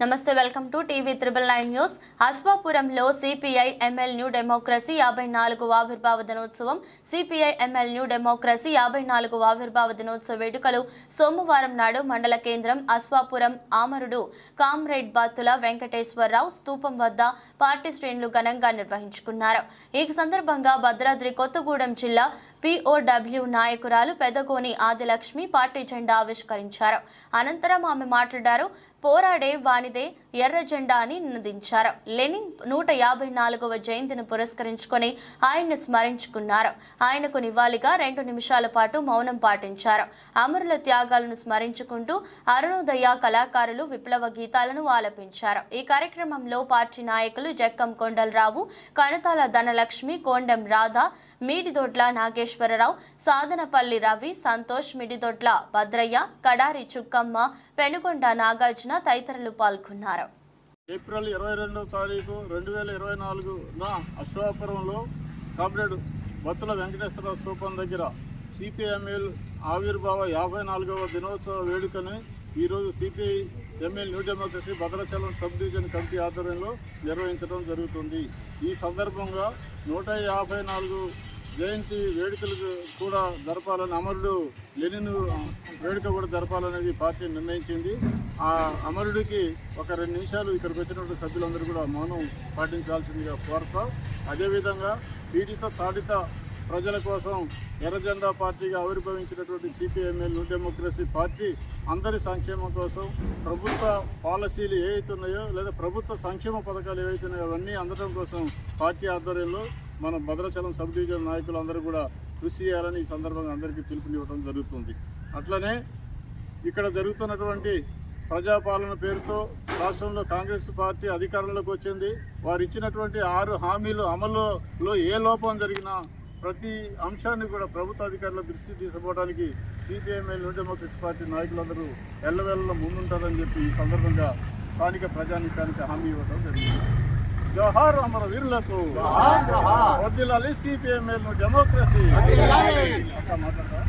నమస్తే welcome to TV triple nine news. అశ్వాపురంలో CPI ML new democracy యాభై నాలుగు ఆవిర్భావ దినోత్సవం. సిపిఐ ఎంఎల్ న్యూ డెమోక్రసీ యాభై నాలుగు ఆవిర్భావ దినోత్సవ వేడుకలు సోమవారం నాడు మండల కేంద్రం అశ్వాపురం ఆమరుడు కామ్రేడ్ బాతుల వెంకటేశ్వరరావు స్తూపం వద్ద పార్టీ శ్రేణులు ఘనంగా నిర్వహించుకున్నారు. ఈ సందర్భంగా భద్రాద్రి కొత్తగూడెం జిల్లా పిఓడబ్ల్యూ నాయకురాలు పెదగోని ఆదిలక్ష్మి పార్టీ జెండా ఆవిష్కరించారు. అనంతరం ఆమె మాట్లాడారు పోరాడే వానిదే ఎర్ర జెండా అని నినదించారు. లెనిన్ నూట యాభై నాలుగవ జయంతిని పురస్కరించుకొని ఆయన్ను స్మరించుకున్నారు. ఆయనకు నివాళిగా రెండు నిమిషాల పాటు మౌనం పాటించారు. అమరుల త్యాగాలను స్మరించుకుంటూ అరుణోదయ కళాకారులు విప్లవ గీతాలను ఆలపించారు. ఈ కార్యక్రమంలో పార్టీ నాయకులు జక్కం కొండలరావు కనతాల ధనలక్ష్మి కోండం రాధ మీడిదొడ్ల నాగేశ్వరరావు సాధనపల్లి రవి సంతోష్ మిడిదొడ్ల భద్రయ్య కడారి చుక్కమ్మ పెనుగొండ నాగార్జున తదితరులు పాల్గొన్నారు. ఏప్రిల్ ఇరవై రెండవ తారీఖు రెండు వేల ఇరవై నాలుగున అశ్వాపురంలో కామ్రేడ్ బత్తుల వెంకటేశ్వర స్తూపం దగ్గర సిపిఎంఎల్ ఆవిర్భావ యాభై నాలుగవ దినోత్సవ వేడుకని ఈరోజు CPI ML new democracy Bhadrachalam sub division committee ఆధ్వర్యంలో నిర్వహించడం జరుగుతుంది. ఈ సందర్భంగా నూట యాభై నాలుగు జయంతి వేడుకలకు కూడా జరపాలని అమరుడు లెనిన్ వేడుక కూడా జరపాలనేది పార్టీ నిర్ణయించింది. ఆ అమరుడికి ఒక రెండు నిమిషాలు ఇక్కడికి వచ్చినటువంటి సభ్యులందరూ కూడా మౌనం పాటించాల్సిందిగా కోరతాం. అదేవిధంగా పీడిత తాడిత ప్రజల కోసం ఎర్రజెండా పార్టీగా ఆవిర్భవించినటువంటి సిపిఎంఎల్ న్యూ డెమోక్రసీ పార్టీ అందరి సంక్షేమం కోసం ప్రభుత్వ పాలసీలు ఏవైతున్నాయో లేదా ప్రభుత్వ సంక్షేమ పథకాలు ఏవైతున్నాయో అవన్నీ అందడం కోసం పార్టీ ఆధ్వర్యంలో మన భద్రాచలం సబ్ డివిజన్ నాయకులు అందరూ కూడా కృషి చేయాలని ఈ సందర్భంగా అందరికీ పిలుపునివ్వడం జరుగుతుంది. అట్లనే ఇక్కడ జరుగుతున్నటువంటి ప్రజాపాలన పేరుతో రాష్ట్రంలో కాంగ్రెస్ పార్టీ అధికారంలోకి వచ్చింది. వారు ఇచ్చినటువంటి ఆరు హామీలు అమలులో ఏ లోపం జరిగినా ప్రతి అంశాన్ని కూడా ప్రభుత్వ అధికారుల దృష్టి తీసుకుపోవడానికి సిపిఎంఎల్ న్యూ డెమోక్రట్స్ పార్టీ నాయకులందరూ ఎల్లవెల్ల ముందుంటారని చెప్పి ఈ సందర్భంగా స్థానిక ప్రజానీకానికి హామీ ఇవ్వడం జరిగింది. జోహార్ అమర వీరులకు వద్దిలాలి సిపిఎంఎల్ డెమోక్రసీ అట్లా మాట్లాడతా